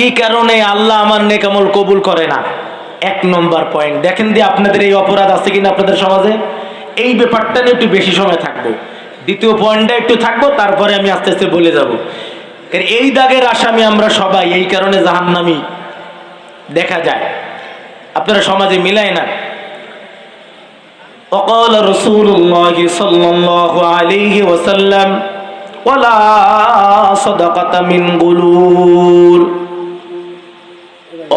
কি কারণে আল্লাহ আমার নেকামল কবুল করে না এক নম্বর পয়েন্ট দেখেন দিয়ে আপনাদের এই অপরাধ আছে কিনা আপনাদের সমাজে এই ব্যাপারটা নিয়ে একটু বেশি সময় থাকবো দ্বিতীয় পয়েন্টটা একটু থাকবো তারপরে আমি আস্তে আস্তে বলে যাব এর এই দাগের আসামি আমরা সবাই এই কারণে জাহান্নামি দেখা যায় আপনারা সমাজে মিলায় না وقال رسول الله صلى الله عليه وسلم ولا صدقة من غلول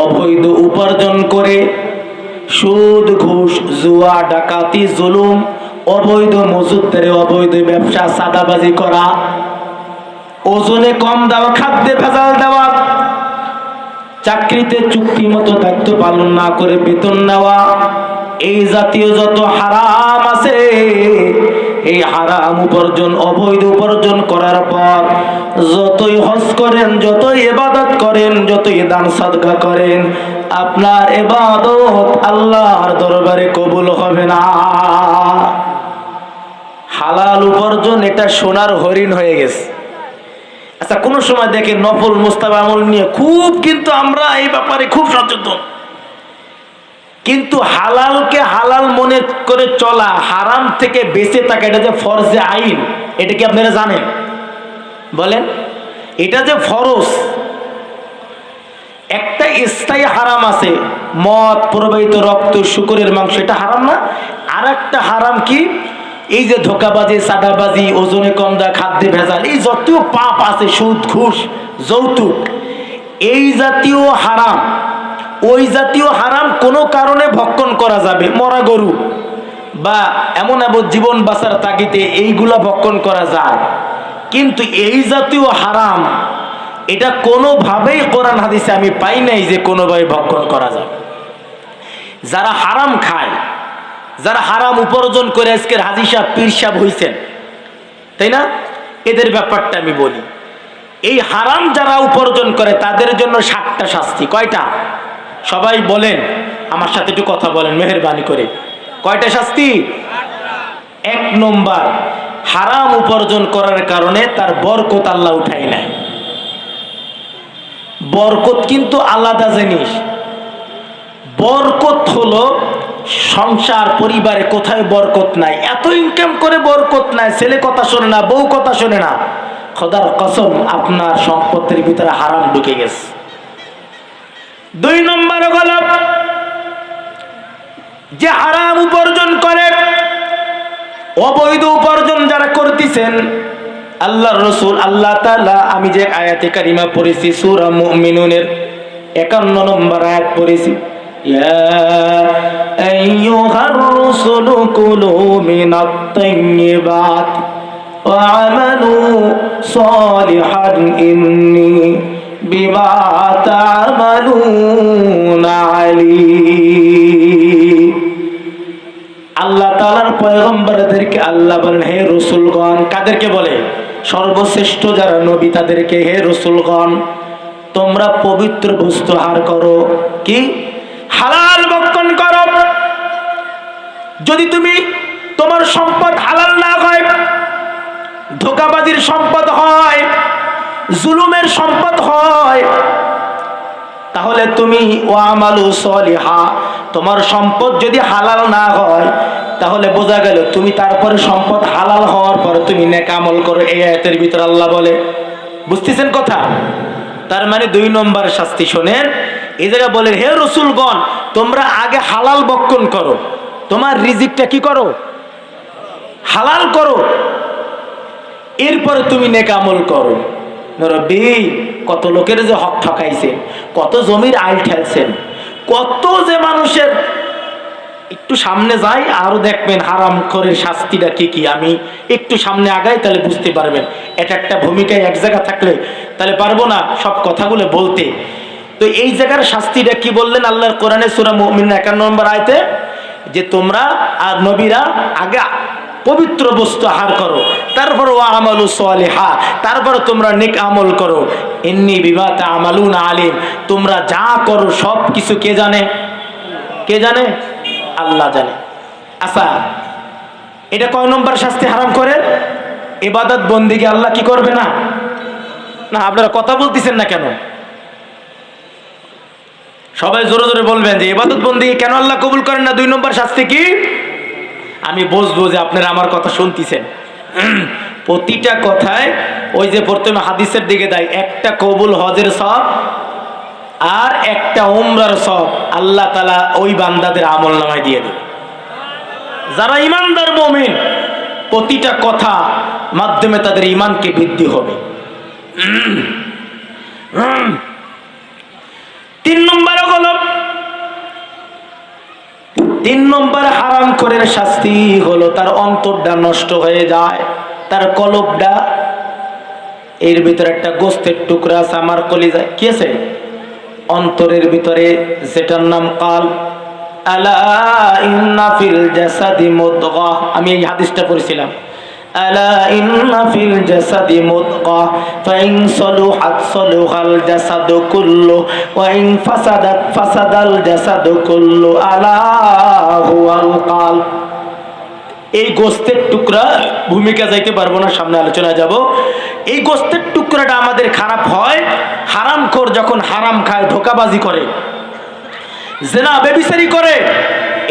অবৈধ উপার্জন করে, সুদ, ঘুষ, জুয়া, ডাকাতি, জুলুম, অবৈধ মজুদদারে অবৈধ ব্যবসা সাদাবাজি করা, ওজনে কম দেওয়া খাদ্যে ভেজাল দেওয়া, চাকরিতে চুক্তি মতো দায়িত্ব পালন না করে বেতন নেওয়া, এই জাতীয় যত হারাম আছে এই হারাম উপার্জন, অবৈধ উপার্জন করার পর যতই হজ করেন, যতই এবাদত করেন, যতই দান সাদগা করেন, আপনার এবাদত আল্লাহর দরবারে কবুল হবে না। হালাল উপার্জন এটা সোনার হরিণ হয়ে গেছে। আচ্ছা কোনো সময় দেখে নফল মুস্তাব আমল নিয়ে খুব কিন্তু আমরা এই ব্যাপারে খুব সচেতন। কিন্তু হালালকে হালাল মনে করে চলা, হারাম থেকে বেঁচে থাকা, এটা যে ফরজে আইন, এটা কি আপনারা জানেন? বলেন, এটা যে ফরজ, একটা স্থায়ী হারাম আছে, মদ, প্রবাহিত রক্ত, শুকুরের মাংস, এটা হারাম না। আর একটা হারাম কি? এই যে ধোকাবাজি সাদাবাজি ওজনে কম দা খাদ্যে ভেজাল, এই যত পাপ আছে, সুদ, ঘুষ, যৌতুক, এই জাতীয় হারাম ওই জাতীয় হারাম কোনো কারণে ভক্ষণ করা যাবে, মরা গরু। বা এমন এমন জীবন বাঁচার তাগিতে এইগুলা ভক্ষণ করা যায়। কিন্তু এই জাতীয় হারাম, এটা কোনোভাবেই কোরআন হাদিসে আমি পাই নাই যে কোনোভাবে ভক্ষণ করা যাবে যারা হারাম খায়, যারা হারাম উপার্জন করে আজকের হাজি সাহেব, পীর হয়েছেন তাই না? এদের ব্যাপারটা আমি বলি। এই হারাম যারা উপার্জন করে, তাদের জন্য সাতটা শাস্তি। কয়টা? সবাই বলেন, আমার সাথে একটু কথা বলেন, মেহরবানি করে। কয়টা শাস্তি? এক নম্বর, হারাম উপার্জন করার কারণে তার বরকত আল্লাহ উঠাই নেয় বরকত কিন্তু আলাদা জিনিস। বরকত হলো সংসার, পরিবারে কোথায় বরকত নাই? এত ইনকাম করে বরকত নাই, ছেলে কথা শোনে না, বউ কথা শোনে না। খোদার কসম, আপনার সম্পত্তির ভিতরে হারাম ঢুকে গেছে। দুই নম্বর গল যে হারাম উপার্জন করে অবৈধ উপার্জন যারা করতেছেন আল্লাহ রসুল আল্লাহ তাআলা আমি যে আয়াতে কারিমা পড়েছি সূরা মুমিনুনের একান্ন নম্বর আয়াত পড়েছি يا أيها الرسل كلوا من الطيبات وعملوا صالحا إني আল্লাহ আল্লাহ হে কাদেরকে বলে? সর্বশ্রেষ্ঠ যারা নবী, তাদেরকে, হে রসুলগণ, তোমরা পবিত্র বস্তু হার করো। কি? হালাল বক্ষণ করো। যদি তুমি তোমার সম্পদ হালাল না হয়, ধোকাবাজির সম্পদ হয় জুলুমের সম্পদ হয়। তাহলে তুমি ও আমালু সলিহা তোমার সম্পদ যদি হালাল না হয়, তাহলে বোঝা গেল তুমি তারপরে সম্পদ হালাল হওয়ার পরে তুমি নেকামল করো, এই আয়াতের ভিতর আল্লাহ বলে। বুঝতেছেন কথা? তার মানে দুই নম্বর শাস্তি শোনেন, এই জায়গায় বলে, হে রসুলগণ, তোমরা আগে হালাল বক্ষণ করো। তোমার রিজিকটা কি করো? হালাল করো। এরপরে তুমি নেকামল করো। রব্বি কত লোকের যে হক ঠকাইছেন কত জমির আইল ঠেলছেন, কত যে মানুষের একটু সামনে যাই আরও দেখবেন হারাম করে শাস্তিটা কি কি, আমি একটু সামনে আগাই তাহলে বুঝতে পারবেন। এটা একটা ভূমিকায় এক জায়গা থাকলে তাহলে পারব না সব কথাগুলো বলতে। তো এই জায়গার শাস্তিটা কি বললেন আল্লাহর কোরআনে সুরা একান্ন নম্বর আয়তে? যে তোমরা আর নবীরা আগে পবিত্র বস্তু আহার করো। তারপর ও আমালু সালেহা, তারপর তোমরা নেক আমল করো। এমনি বিবাতা আমালুন আলিম, তোমরা যা করো সব কিছু কে জানে? কে জানে? আল্লাহ জানে। আচ্ছা এটা কয় নম্বর শাস্তি হারাম করে এবাদত বন্দিকে আল্লাহ কি করবে না? না, আপনারা কথা বলতেছেন না কেন? সবাই জোরে জোরে বলবেন যে এবাদত বন্দি কেন আল্লাহ কবুল করেন না? দুই নম্বর শাস্তি কি? আমি বুঝব যে আপনারা আমার কথা শুনতেছেন প্রতিটা কথায় ওই যে প্রথমে হাদিসের দিকে দেয় একটা কবুল হজের সব আর একটা উমরার সব আল্লাহ তালা ওই বান্দাদের আমল নামায় দিয়ে দেবে যারা ইমানদার মমিন, প্রতিটা কথা মাধ্যমে তাদের ইমানকে বৃদ্ধি হবে। তিন নম্বর হলো তিন নম্বর হারাম করে শাস্তি হলো তার অন্তরটা নষ্ট হয়ে যায়, তার কলবটা এর ভিতরে একটা গোস্তের টুকরা আছে, আমার কলিজা, কি আছে? অন্তরের ভিতরে, যেটার নাম কাল, আলা ইন্না ফিল জাসাদি মুদগা আমি এই হাদিসটা পড়ছিলাম। ইন্না ফিল জাসাদি মুদগাহ ফাইন সলুহাত সলুহাল জাসাদু কুল্লু, ওয়া ইন ফাসাদাত ফাসাদাল জাসাদু কুল্লু, আলা হুয়াল কাল। এই গোস্তের টুকরা ভূমিকা যাইতে পারব না, সামনে আলোচনা যাব। এই গোস্তের টুকরাটা আমাদের খারাপ হয় হারাম খোর যখন হারাম খায়, ধোকাবাজি করে, জেনা বেবিসারি করে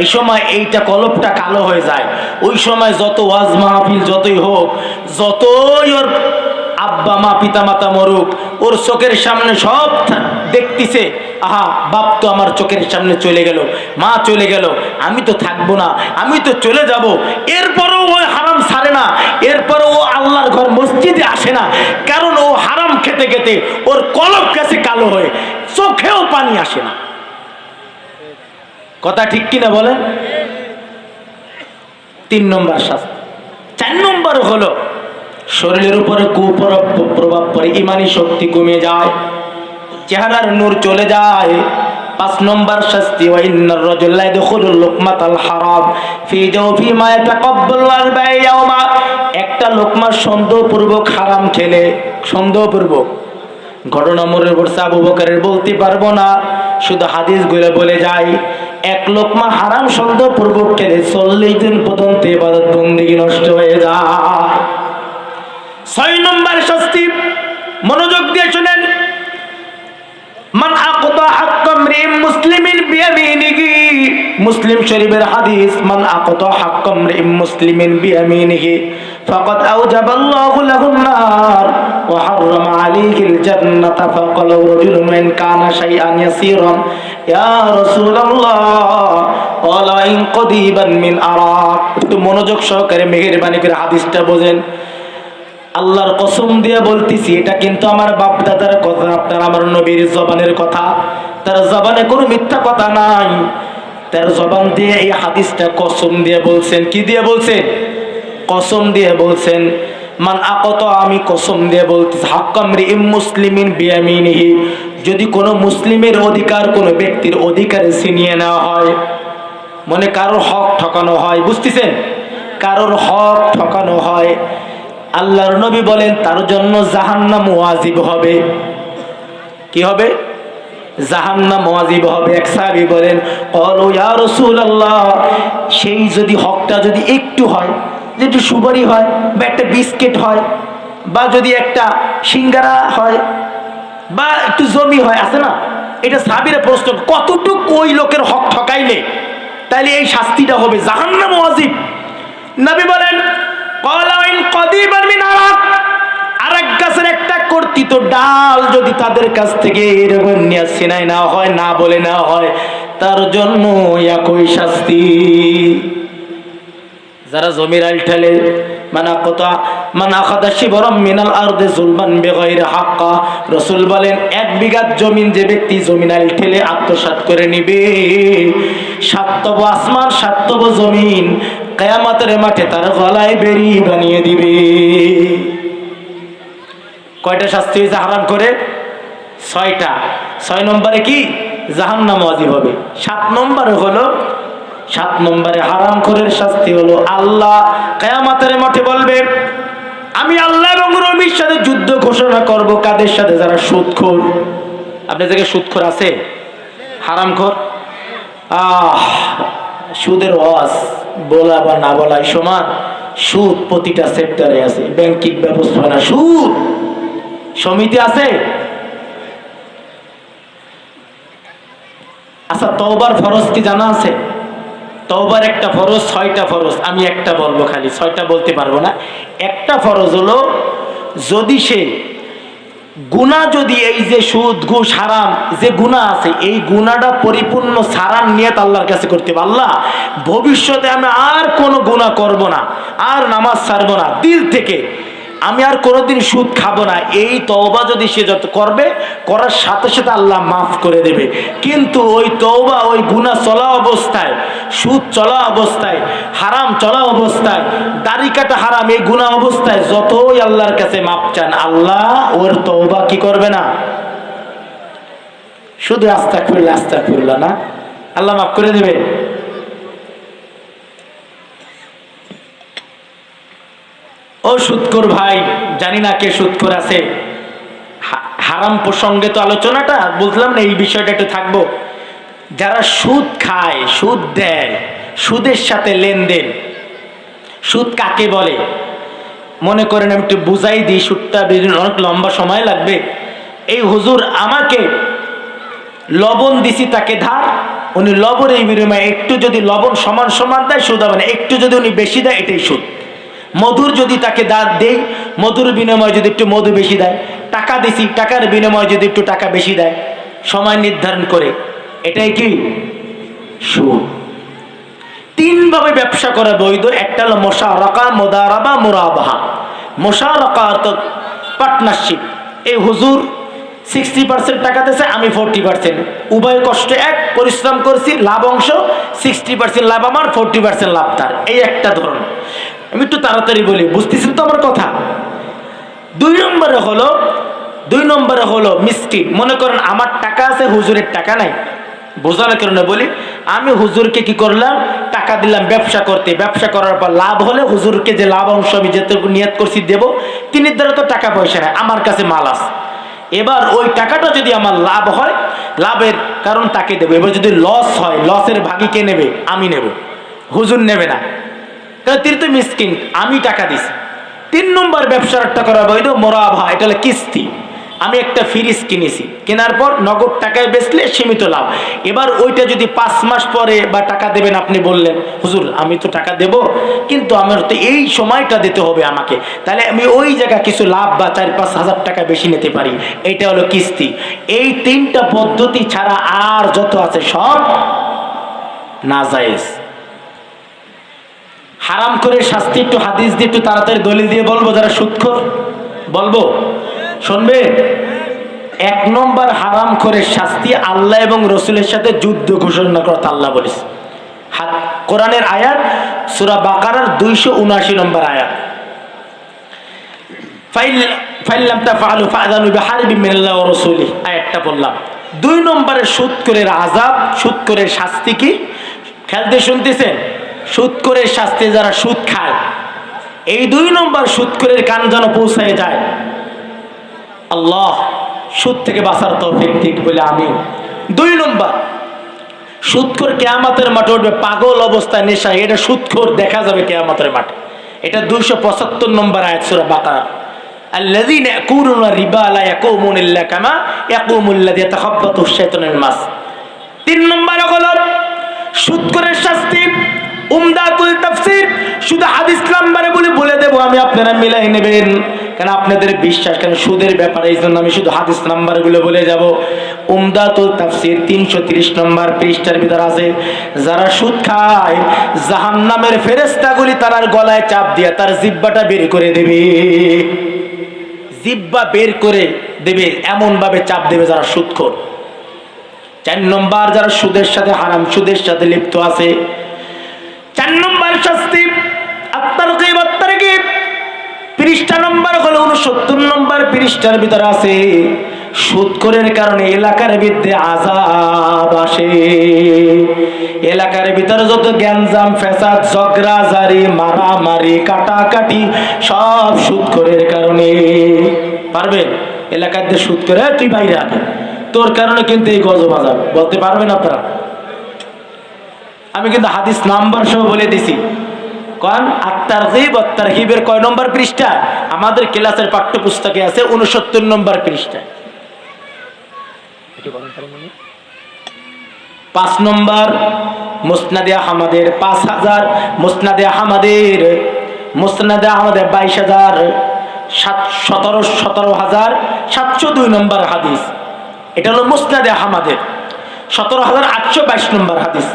এই সময় এইটা কলপটা কালো হয়ে যায়। ওই সময় যত ওয়াজ মাহফিল যতই হোক, যতই ওর আব্বা মা পিতা মাতা মরুক, ওর চোখের সামনে সব দেখতিছে, আহা, বাপ তো আমার চোখের সামনে চলে গেল, মা চলে গেল, আমি তো থাকব না, আমি তো চলে যাব। এরপরও ও হারাম ছাড়ে না, এরপরও ও আল্লাহর ঘর মসজিদে আসে না, কারণ ও হারাম খেতে খেতে ওর কলপ গেছে কালো হয়ে চোখেও পানি আসে না। কথা ঠিক কিনা বলেন? তিন নম্বর শাস্তি। চার নম্বর হলো, শরীরের উপরে কুপ্রভাব প্রভাব পড়ে, ইমানি শক্তি কমে যায়, চেহারার নূর চলে যায়। পাঁচ নম্বর শাস্তি, ওয়া ইন্নার রাজুলা ইয়াদখুলুল লুকমাতাল হারাম। ফি জাওফি মা ইয়াতাকাব্বালুল বাইয়াউমা একটা লোকমা সন্দেহপূর্বক হারাম খেলে, সন্দেহপূর্বক। ঘটনা মনে পড়ছে আবু বকারের বলতে পারব না। শুধু হাদিসগুলো বলে যাই। এক লোকমা হারাম শব্দ সন্দেহপূর্বক খেলে চল্লিশ দিন পর্যন্ত এবাদত বন্দিগি নষ্ট হয়ে যায়। ছয় নম্বর শাস্তি মনোযোগ দিয়ে শুনেন। মান আকতা মুসলিম শরীফের হাদিস, মান আকতা হাক্কা মরিম মুসলিমিন বিয়ামিনিহি মান ইয়াসীরান, ইয়া রাসূলুল্লাহ, ওয়ালা ইন কদিবান মিন আরাক। একটু মনোযোগ সহকারে মেহেরবানি করে হাদিসটা বোঝেন। আল্লাহর কসম দিয়ে বলতেছি, এটা কিন্তু আমার বাপ দাদার কথা, আপনার আমার নবীর জবানের কথা। তার জবানে কোনো মিথ্যা কথা নাই। তার জবান দিয়ে এই হাদিসটা কসম দিয়ে বলছেন। কি দিয়ে বলছেন? কসম দিয়ে বলছেন, মান আকত, আমি কসম দিয়ে বলতেছি হাক্কামরি ইম মুসলিমিন বিয়ামিনিহি। যদি কোনো মুসলিমের অধিকার কোনো ব্যক্তির অধিকারে ছিনিয়ে নেওয়া হয়, মনে কারোর হক ঠকানো হয়, বুঝতেছেন? কারোর হক ঠকানো হয়। আল্লাহর নবী বলেন, তার জন্য জাহান্নাম ওয়াজিব হবে। কি হবে? জাহান্নাম সেই যদি হকটা যদি একটু হয় সুপারি হয়, বা একটা বিস্কিট হয়, বা যদি একটা সিঙ্গারা হয়, বা একটু জমি হয়, আছে না? এটা প্রশ্ন, কতটুকু ওই লোকের হক ঠকাইলে? তাইলে এই শাস্তিটা হবে জাহান্নাম ওয়াজিব। নবী বলেন কলাইন কদিবান মিন আরাক আরেক গাছের একটা কর্তিত ডাল যদি তাদের কাছ থেকে এরকম নিয়ে সিনাই না হয়, না বলে না হয়, তার জন্য একই শাস্তি। যারা জমির আল ঠেলে, মানা কথা মানা মিনাল জুলমান বেগৈর হাক্কা। রসুল বলেন, এক বিঘা জমিন যে ব্যক্তি জমিন আল ঠেলে আত্মসাৎ করে নিবে সাতব আসমান সাতব জমিন, কেয়ামাতের মাঠে তার গলায় বেরি বানিয়ে দিবে। কয়টা শাস্তি হয়েছে হারাম করে? ছয়টা। ছয় নম্বরে কি? জাহান্নাম ওয়াজিব হবে। সাত নম্বরে হলো, সাত নম্বরে হারাম খোরের শাস্তি হলো আল্লাহ। কেয়ামাতের মাঠে বলবে, আমি আল্লাহ এবং রবির সাথে যুদ্ধ ঘোষণা করব। কাদের সাথে? যারা সুদখোর। আপনার জায়গায় সুদখোর আছে? হারামখোর? আহ, সুদের ওয়াজ, বলা বা না বলাই সমান, সুদ প্রতিটা সেক্টরে আছে। ব্যাংকিং ব্যবস্থাপনা, সুদ। সমিতি আছে? আচ্ছা তওবার ফরজ কি জানা আছে? তওবার একটা ফরজ, ছয়টা ফরজ, আমি একটা বলব খালি, ছয়টা বলতে পারব না। একটা ফরজ হলো, যদি সে গুণা যদি এই যে সুদ, ঘুষ, হারাম, যে গুণা আছে, এই গুণাটা পরিপূর্ণ সারান নিয়ত আল্লাহর কাছে করতে আল্লাহ, ভবিষ্যতে আমি আর কোনো গুণা করব না, আর নামাজ ছাড়বো না, দিল থেকে আমি আর কোনোদিন সুদ খাব না। এই তওবা যদি সে যত করবে, করার সাথে সাথে আল্লাহ মাফ করে দেবে। কিন্তু ওই তওবা, ওই গুণা চলা অবস্থায়, সুদ চলা অবস্থায়, হারাম চলা অবস্থায়, দাড়ি কাটা হারাম, এই গুণা অবস্থায় যতই আল্লাহর কাছে মাপ চান, আল্লাহ ওর তওবা কি করবে না? শুধু আস্তা করলে আস্তা করল না। আল্লাহ মাফ করে দেবে। ও সুৎকর ভাই, জানি না কে সুৎকর আছে। হারাম প্রসঙ্গে তো আলোচনাটা, বুঝলাম না এই বিষয়টা একটু থাকব। যারা সুদ খায়, সুদ দেয়, সুদের সাথে লেনদেন, সুদ কাকে বলে? মনে করেন আমি একটু বুঝাই দিই, সুদটা অনেক লম্বা সময় লাগবে। এই হুজুর আমাকে লবণ দিছি তাকে ধার, উনি লবণের বিনিময়ে একটু যদি লবণ সমান সমান দেয়, সুদ হবে না। একটু যদি উনি বেশি দেয়, এটাই সুদ। মধুর যদি তাকে দাঁত দেই মধুর বিনিময়ে যদি একটু মধু বেশি দেয়, টাকা দিছি, টাকার বিনিময়ে যদি একটু টাকা বেশি দেয়, সময় নির্ধারণ করে, এটাই কি? সুদ। তিনভাবে ব্যবসা করা বৈধ, একটা হলো মোশারকা, মোদারাবা, মোরাবাহা। মোশারকা অর্থাৎ পার্টনারশিপ এই হুজুর সিক্সটি পার্সেন্ট টাকা দিয়েছে, আমি ফোরটি পার্সেন্ট উভয় কষ্ট এক, পরিশ্রম করছি, লাভ অংশ সিক্সটি পার্সেন্ট লাভ আমার ফোরটি পার্সেন্ট লাভ তার। এই একটা ধরন। আমি একটু তাড়াতাড়ি বলি, বুঝতেছেন তো আমার কথা? দুই নম্বরে হলো, দুই নম্বরে হলো মিষ্টি মনে করেন আমার টাকা আছে, হুজুরের টাকা নাই। বোঝানোর কারণে বলি, আমি হুজুরকে কি করলাম? টাকা দিলাম ব্যবসা করতে। ব্যবসা করার পর লাভ হলে হুজুরকে যে লাভ অংশ আমি যেটুকু নিয়ত করছি, দেব, তিনি দ্বারা তো টাকা পয়সা নেই, আমার কাছে মাল আছে। এবার ওই টাকাটা যদি আমার লাভ হয়, লাভের কারণ তাকে দেবো। এবার যদি লস হয়, লসের ভাগি কে নেবে? আমি নেব। হুজুর নেবে না। তিনি তো মিসকিন, আমি টাকা দিছি। তিন নম্বর ব্যবসাটা করা বৈধ মোরাভা এটা হলো কিস্তি। আমি একটা ফ্রিজ কিনেছি, কেনার পর নগদ টাকায় বেচলে সীমিত লাভ। এবার ওইটা যদি পাঁচ মাস পরে বা টাকা দেবেন আপনি বললেন, হুজুর, আমি তো টাকা দেব, কিন্তু আমার তো এই সময়টা দিতে হবে আমাকে। তাহলে আমি ওই জায়গা কিছু লাভ বা চার পাঁচ হাজার টাকা বেশি নিতে পারি। এইটা হলো কিস্তি। এই তিনটা পদ্ধতি ছাড়া আর যত আছে সব নাজায়েজ। হারাম করে শাস্তি, একটু হাদিস দিয়ে একটু তাড়াতাড়ি দলিল দিয়ে বলব, যারা সুৎখর, বলব? শুনবে? এক নম্বর হারাম করে শাস্তি আল্লাহ এবং রসুলের সাথে যুদ্ধ ঘোষণা করতে আল্লাহ বলিস কোরআনের আয়াত, সুরা বাকারার দুইশো উনআশি নম্বর আয়াত। আয়াতটা বললাম দুই নম্বরে সুদ করে আযাব সুদ করে শাস্তি কি? খেলতে শুনতেছেন? সুদ করে শাস্তি যারা সুদ খায় এই দুই নম্বর সুদ করে কান যেন পৌঁছায় যায় আল্লাহ সুদ থেকে বাঁচার তৌফিক ঠিক বলে আমি দুই নম্বর সুদখোর কেয়ামাতের মাঠে উঠবে পাগল অবস্থায় নেশা এটা সুদখোর দেখা যাবে কেয়ামাতের মাঠে এটা দুইশো পঁচাত্তর নম্বর আয়াত সুরা বাকারা الذين يأكلون الربا لا يقومون إلا كما يقوم الذي يتخبطه الشيطان من المس তিন নম্বর হলো সুদখোরের শাস্তি উমদাতুল তাফসীর, শুধু হাদিস নাম্বারে বলে বলে দেবো, আমি আপনারা মিলাই নেবেন। কেন আপনাদের বিশ্বাস, কেন সুদের ব্যাপারে এই জন্য আমি শুধু হাদিস নাম্বারগুলো বলে যাব। উমদাতুল তাফসীর তিনশো তিরিশ নম্বর পৃষ্ঠার ভিতর আছে, যারা সুদ খায়, জাহান্নামের ফেরেস্তাগুলি তার গলায় চাপ দিয়ে তার জিব্বাটা বের করে দেবে। জিব্বা বের করে দেবে এমন ভাবে চাপ দেবে যারা সুদখোর চার নম্বর, যারা সুদের সাথে হারাম, সুদের সাথে লিপ্ত আছে নম্বর শাস্তি এলাকার ভিতরে গ্যাঞ্জাম মারামারি, কাটাকাটি, সব সুদকরের কারণে। পারবেন? এলাকার দিয়ে সুদ করে তুই বাইরে তোর কারণে কিন্তু এই গজব আজাব বলতে পারবেন আপনারা? আমি কিন্তু হাদিস নাম্বার সহ বলে দিছি। কন আত্মার হিব আত্মার হিবের কয় নম্বর পৃষ্ঠা? আমাদের ক্লাসের পাঠ্যপুস্তকে আছে উনসত্তর নম্বর পৃষ্ঠা। পাঁচ নম্বর মুসনাদে আহমদের পাঁচ হাজার মুসনাদে আহমদের মুসনাদে আহমদের বাইশ হাজার সাত সতেরো সতেরো হাজার সাতশো দুই নম্বর হাদিস। এটা হলো মুসনাদে আহমদের। সতেরো হাজার আটশো বাইশ নম্বর হাদিস।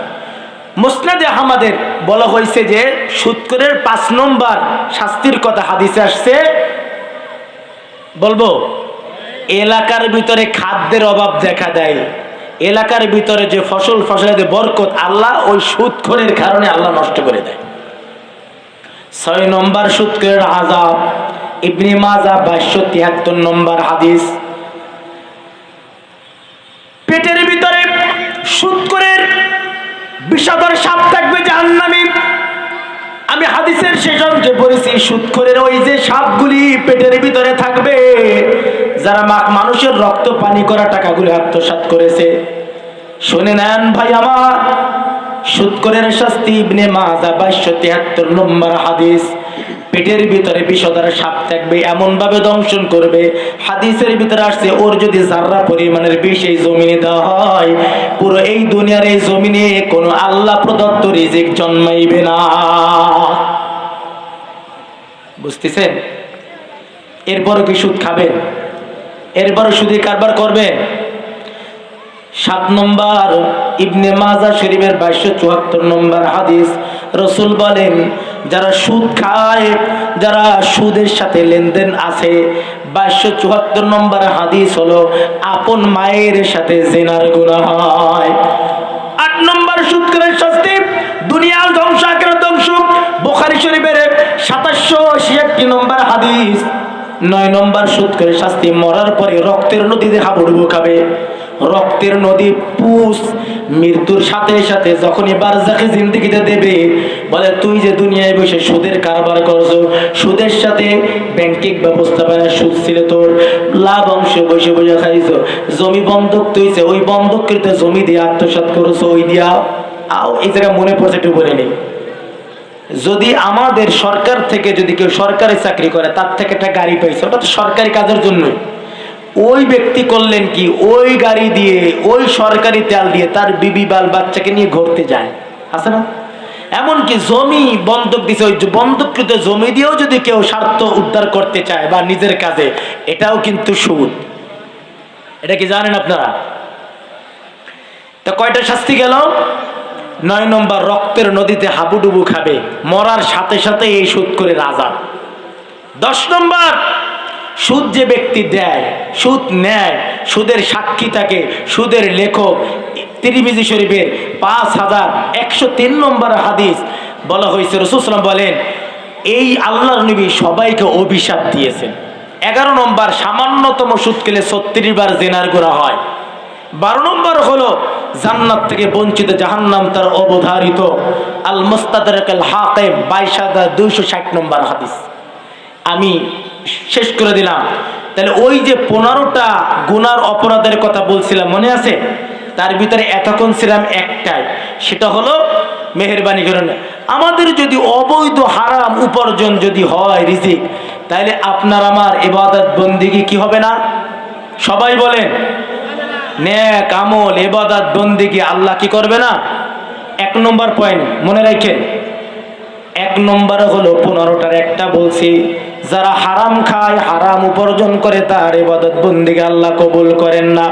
মুসনাদে আহমদের বলা হয়েছে যে, সুৎকরের পাঁচ নম্বর শাস্তির কথা হাদিসে আসছে। বলব, এলাকার ভিতরে খাদ্যের অভাব দেখা দেয়। এলাকার ভিতরে যে ফসল, ফসলের বরকত আল্লাহ ওই সুৎখরের কারণে আল্লাহ নষ্ট করে দেয়। ছয় নম্বর সুৎখরের আজাব ইবনি মাজা বাইশশো তিয়াত্তর নম্বর হাদিস পেটের ভিতরে সুৎখরের বিষাদর সাপ থাকবে জাহান্নামী। আমি হাদিসের শেষ অংশে পড়েছি সুৎখরের ওই যে সাপগুলি পেটের ভিতরে থাকবে, যারা মানুষের রক্ত পানি করা টাকাগুলি আত্মসাত করেছে। শুনে নেন ভাই আমার সুৎখরের শাস্তি ইবনে মাজা বাইশশো তিয়াত্তর নম্বর হাদিস। পেটের ভিতরে বিষধর সাপ থাকবে এমন ভাবে দংশন করবে। হাদিসের ভিতরে আসছে, ওর যদি জাররা পরিমাণের বিষ এই জমিনে দেওয়া হয়, পুরো এই দুনিয়ার এই জমিনে কোনো আল্লাহ প্রদত্ত রিজিক জন্মাইবে না। বুঝতেছেন? এরপরও কি সুদ খাবেন? এরপরও সুদে কারবার করবেন? সাত নম্বর, ইবনে মাজা শরীফের বাইশশো চুয়াত্তর নম্বর হাদিস। রসুল বলেন, যারা সুদ খায়, যারা সুদের সাথে লেনদেন আছে, বাইশশো চুয়াত্তর নম্বর হাদিস হলো, আপন মায়ের সাথে জেনার গুণা হয়। আট নম্বর সুদ করে শাস্তি, দুনিয়ার ধ্বংস আকের ধ্বংস। বোখারি শরীফের সাতাশশো ছিয়াত্তর নম্বর হাদিস। নয় নম্বর সুদ করে শাস্তি মরার পরে রক্তের নদীতে হাবুডুবু খাবে রক্তের নদী পুষ, মৃত্যুর সাথে সাথে যখনই বারজাকে জিন্দিগিতে দেবে, বলে, তুই যে দুনিয়ায় বসে সুদের কারবার করছ, সুদের সাথে ব্যাংকিং ব্যবস্থাপনা সুদ ছিল তোর। লাভ অংশ বসে বসে খাইছো। জমি বন্ধক তুইছে ওই বন্ধককৃত জমি দিয়ে আত্মসাৎ করছ, ওই দিয়া। আও, এই জায়গায় মনে পড়ছে, একটু বলে নেই যদি আমাদের সরকার থেকে যদি কেউ সরকারি চাকরি করে, তার থেকে একটা গাড়ি পাইছে, ওটা তো সরকারি কাজের জন্যই ওই ব্যক্তি করলেন কি? ওই গাড়ি দিয়ে, ওই সরকারি তেল দিয়ে তার বিবি বাল বাচ্চাকে নিয়ে ঘুরতে যায়। আছে না? এমনকি জমি বন্ধক দিছে, ওই বন্ধককৃত জমি দিয়েও যদি কেউ স্বার্থ উদ্ধার করতে চায় বা নিজের কাজে, এটাও কিন্তু সুদ। এটা কি জানেন আপনারা? তা কয়টা শাস্তি গেল? নয় নম্বর, রক্তের নদীতে হাবুডুবু খাবে, মরার সাথে সাথে এই সুদ করে রাজা। দশ নম্বর, সুদ যে ব্যক্তি দেয়, সুদ নেয়, সুদের সাক্ষী থাকে সুদের লেখক, তিরিমিজি শরীফের পাঁচ হাজার একশো তিন নম্বর হাদিস বলা হয়েছে রসুসলাম বলেন, এই আল্লাহর নবী সবাইকে অভিশাপ দিয়েছেন। এগারো নম্বর, সামান্যতম সুদ খেলে ছত্রিশ বার জেনার করা হয়। বারো নম্বর হলো জান্নাত থেকে বঞ্চিত জাহান্নাম তার অবধারিত। আল মুস্তাদারাকাল হাকিম বাইশ হাজার দুইশো ষাট নম্বর হাদিস। আমি শেষ করে দিলাম। তাহলে ওই যে পনেরোটা গুনার অপরাধের কথা বলছিলাম, মনে আছে? তার ভিতরে এতক্ষণ ছিলাম একটাই, সেটা হলো মেহরবানি করেন। আমাদের যদি অবৈধ হারাম উপার্জন যদি হয় রিজিক, তাহলে আপনার আমার এবাদত বন্দিগি কি হবে না? সবাই বলেন। ন্যাক আমল এবাদত বন্দিকে আল্লাহ কি করবে না? এক নম্বর পয়েন্ট মনে রাখেন, এক নম্বর হলো পনেরোটার একটা বলছি, যারা হারাম খায়, হারাম উপার্জন করে তার এবাদত বন্দিকে আল্লাহ কবুল করেন না।